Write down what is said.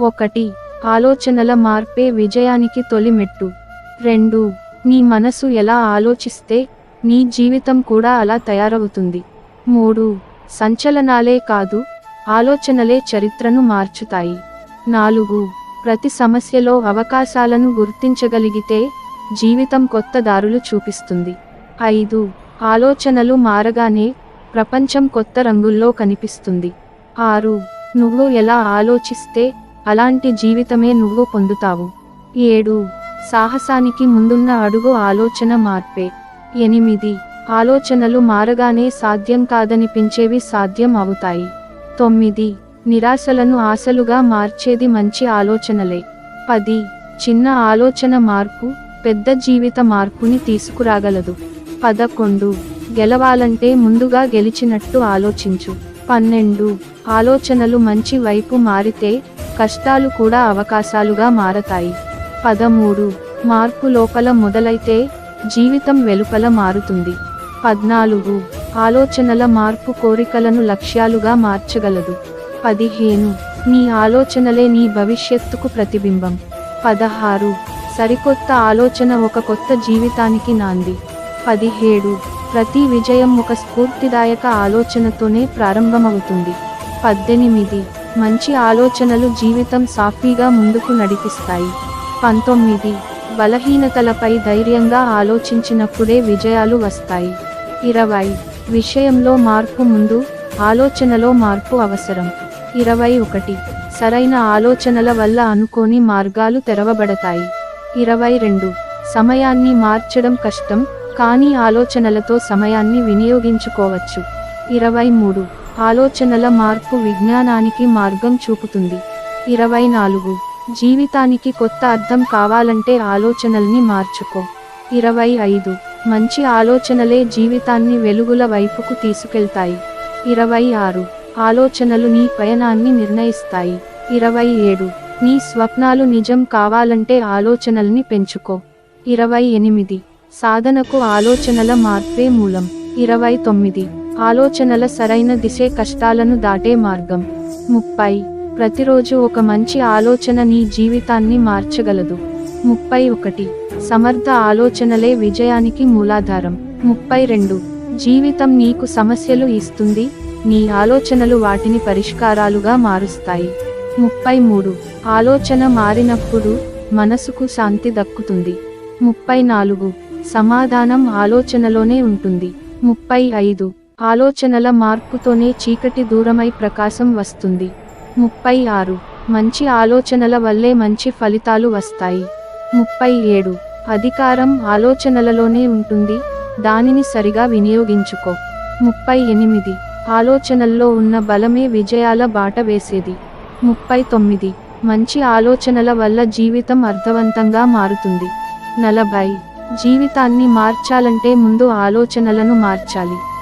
ఒకటి ఆలోచనల మార్పే విజయానికి తొలి మెట్టు రెండు నీ మనసు ఎలా ఆలోచిస్తే నీ జీవితం కూడా అలా తయారవుతుంది. మూడు సంచలనాలే కాదు ఆలోచనలే చరిత్రను మార్చుతాయి. నాలుగు ప్రతి సమస్యలో అవకాశాలను గుర్తించగలిగితే జీవితం కొత్త దారులు చూపిస్తుంది. ఐదు ఆలోచనలు మారగానే ప్రపంచం కొత్త రంగుల్లో కనిపిస్తుంది. ఆరు నువ్వు ఎలా ఆలోచిస్తే అలాంటి జీవితమే నువ్వు పొందుతావు. ఏడు సాహసానికి ముందున్న అడుగు ఆలోచన మార్పే. ఎనిమిది ఆలోచనలు మారగానే సాధ్యం కాదనిపించేవి సాధ్యం అవుతాయి. తొమ్మిది నిరాశలను ఆశలుగా మార్చేది మంచి ఆలోచనలే. పది చిన్న ఆలోచన మార్పు పెద్ద జీవిత మార్పుని తీసుకురాగలదు. పదకొండు గెలవాలంటే ముందుగా గెలిచినట్టు ఆలోచించు. పన్నెండు ఆలోచనలు మంచి వైపు మారితే కష్టాలు కూడా అవకాశాలుగా మారతాయి. పదమూడు. మార్పు లోపల మొదలైతే జీవితం వెలుపల మారుతుంది. పద్నాలుగు. ఆలోచనల మార్పు కోరికలను లక్ష్యాలుగా మార్చగలదు. పదిహేను. నీ ఆలోచనలే నీ భవిష్యత్తుకు ప్రతిబింబం. పదహారు. సరికొత్త ఆలోచన ఒక కొత్త జీవితానికి నాంది. పదిహేడు. ప్రతి విజయం ఒక స్ఫూర్తిదాయక ఆలోచనతోనే ప్రారంభమవుతుంది. పద్దెనిమిది. మంచి ఆలోచనలు జీవితం సాఫీగా ముందుకు నడిపిస్తాయి. పంతొమ్మిది. బలహీనతలపై ధైర్యంగా ఆలోచించినప్పుడే విజయాలు వస్తాయి. ఇరవై. విషయంలో మార్పు ముందు ఆలోచనలో మార్పు అవసరం. ఇరవై ఒకటి. సరైన ఆలోచనల వల్ల అనుకోని మార్గాలు తెరవబడతాయి. ఇరవై రెండు. సమయాన్ని మార్చడం కష్టం కానీ ఆలోచనలతో సమయాన్ని వినియోగించుకోవచ్చు. ఇరవై మూడు. ఆలోచనల మార్పు విజ్ఞానానికి మార్గం చూపుతుంది. ఇరవై నాలుగు. జీవితానికి కొత్త అర్థం కావాలంటే ఆలోచనల్ని మార్చుకో. ఇరవై ఐదు. మంచి ఆలోచనలే జీవితాన్ని వెలుగుల వైపుకు తీసుకెళ్తాయి. ఇరవై ఆరు. ఆలోచనలు నీ పయనాన్ని నిర్ణయిస్తాయి. ఇరవై ఏడు. నీ స్వప్నాలు నిజం కావాలంటే ఆలోచనల్ని పెంచుకో. ఇరవై ఎనిమిది. సాధనకు ఆలోచనల మార్పే మూలం. ఇరవై తొమ్మిది. ఆలోచనల సరైన దిశే కష్టాలను దాటే మార్గం. ముప్పై. ప్రతిరోజు ఒక మంచి ఆలోచన నీ జీవితాన్ని మార్చగలదు. ముప్పై ఒకటి. సమర్థ ఆలోచనలే విజయానికి మూలాధారం. ముప్పై రెండు. జీవితం నీకు సమస్యలు ఇస్తుంది. నీ ఆలోచనలు వాటిని పరిష్కారాలుగా మారుస్తాయి. ముప్పై మూడు. ఆలోచన మారినప్పుడు మనసుకు శాంతి దక్కుతుంది. ముప్పై నాలుగు. సమాధానం ఆలోచనలోనే ఉంటుంది. ముప్పై ఐదు. ఆలోచనల మార్పుతోనే చీకటి దూరమై ప్రకాశం వస్తుంది. ముప్పై ఆరు. మంచి ఆలోచనల వల్లే మంచి ఫలితాలు వస్తాయి. ముప్పై ఏడు. అధికారం ఆలోచనలలోనే ఉంటుంది. దానిని సరిగా వినియోగించుకో. ముప్పై ఎనిమిది. ఆలోచనల్లో ఉన్న బలమే విజయాల బాట వేసేది. ముప్పై తొమ్మిది. మంచి ఆలోచనల వల్ల జీవితం అర్థవంతంగా మారుతుంది. నలభై. జీవితాన్ని మార్చాలంటే ముందు ఆలోచనలను మార్చాలి.